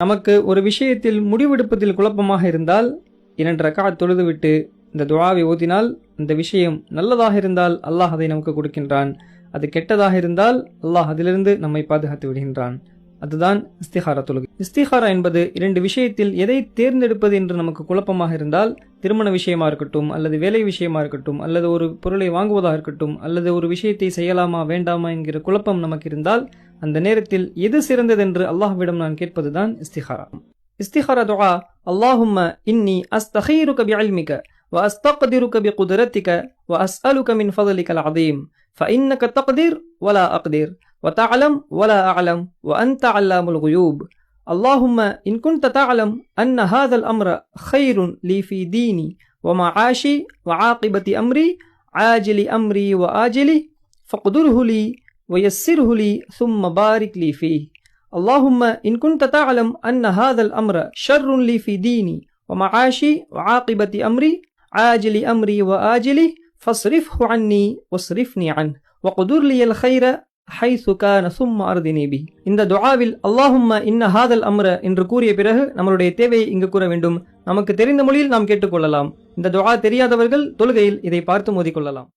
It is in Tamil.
நமக்கு ஒரு விஷயத்தில் முடிவெடுப்பதில் குழப்பமாக இருந்தால் இரண்டு ரக்கா தொழுதுவிட்டு இந்த துவாவை ஓதினால் இந்த விஷயம் நல்லதாக இருந்தால் அல்லாஹ் அதை நமக்கு கொடுக்கின்றான். அது கெட்டதாக இருந்தால் அல்லாஹ் அதிலிருந்து நம்மை பாதுகாத்து விடுகின்றான். அதுதான் இஸ்திஹாரா தொழுகை. இஸ்திஹாரா என்பது இரண்டு விஷயத்தில் எதை தேர்ந்தெடுப்பது என்று நமக்கு குழப்பமாக இருந்தால் திருமண விஷயமா இருக்கட்டும் அல்லது வேலை விஷயமா இருக்கட்டும் அல்லது ஒரு பொருளை வாங்குவதாக இருக்கட்டும் அல்லது ஒரு விஷயத்தை செய்யலாமா வேண்டாமா என்கிற குழப்பம் நமக்கு இருந்தால் அந்த நேரத்தில் எது சிறந்ததென்று அல்லாஹ்விடம் நான் கேட்பதுதான் இஸ்திஹாரா இஸ்திஹாரா துஆ அல்லாஹும்ம இன்னி அஸ்தகீருக பிஇல்மிக وأستقدرك بقدرتك وأسألك من فضلك العظيم فإنك تقدر ولا أقدر وتعلم ولا أعلم وأنت علام الغيوب اللهم إن كنت تعلم أن هذا الأمر خير لي في ديني ومعاشي وعاقبة أمري عاجل أمري وآجله فاقدره لي ويسره لي ثم بارك لي فيه اللهم إن كنت تعلم أن هذا الأمر شر لي في ديني ومعاشي وعاقبة أمري عاجل أمري وآجله فاصرفه عني واصرفني عنه وقدر لي الخير حيث كان ثم أرضني به இந்த துஆவில் அல்லாஹும்ம இன்ன ஹாதல் அம்ர என்று கூறிய பிறகு நம்மளுடைய தேவையை இங்கு கூற வேண்டும் நமக்கு தெரிந்த மொழியில் நாம் கேட்டுக்கொள்ளலாம் இந்த துஆ தெரியாதவர்கள் தொழுகையில் இதை பார்த்து மோதிக்கொள்ளலாம்